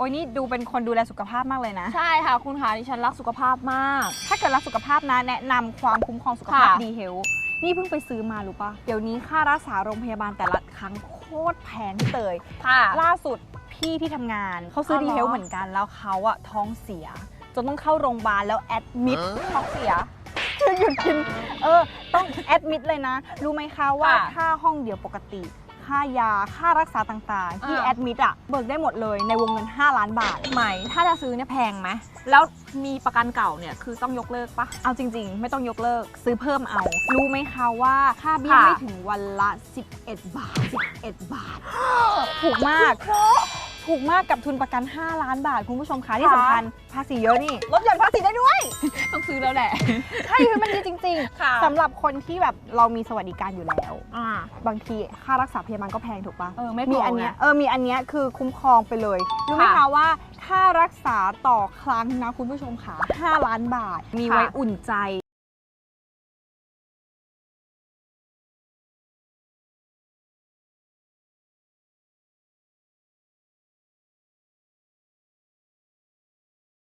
อ้ยนี่ดูเป็นคนดูแลสุขภาพมากเลยนะ ใช่ค่ะ คุณคะดิฉันรักสุขภาพมาก ถ้าเกิดรักสุขภาพนะแนะนำความคุ้มครองสุขภาพค่ะ ดีเฮลนี่เพิ่งไปซื้อมารู้ปะเดี๋ยวนี้ค่ารักษาโรงพยาบาลแต่ละครั้งโคตรแพงพี่เตย ค่ะ ล่าสุดพี่ที่ทำงานเขาซื้ออ๋อดีเหรอเฮลเหมือนกันแล้วเขาอะท้องเสีย จนต้องเข้าโรงพยาบาลแล้วแอดมิดท้องเสียคือหยุดกิน เออ ต้องแอดมิดเลยนะ รู้ไหมคะว่าค่ะ ค่าห้องเดียวปกติ ค่ายาค่ารักษาต่างๆ ที่อ่า แอดมิดอะเบิกได้หมดเลยในวงเงิน 5 ล้านบาท ใหม่ ถ้าจะซื้อเนี่ยแพงไหม แล้วมีประกันเก่าเนี่ยคือต้องยกเลิกปะ เอาจริง ๆ ไม่ต้องยกเลิกซื้อเพิ่มเอา รู้ไหมคะว่าค่าเบี้ยค่ะ ไม่ถึงวันละ 11 บาท 11 บาท ถูกมาก ถูกมากกับทุนประกัน 5 ล้านบาท คุณผู้ชมคะที่ค่ะสำคัญภาษีเยอะนี่ลดหย่อนภาษีได้ด้วย ต้องซื้อแล้วแหละ ใช่คือมันดีจริงค่ะๆสำหรับคนที่แบบเรามีสวัสดิการอยู่แล้วอ่าบางทีค่ารักษาพยาบาลก็แพงถูกปะเออไม่พมีออันไงเนี้ยเออมีอันเนี้ยคือคุ้มครองไปเลยรู้ไหมค่ะคะว่าค่ารักษาต่อครั้งนะคุณผู้ชมค่ะ5ล้านบาท มีค่ะไว้อุ่นใจ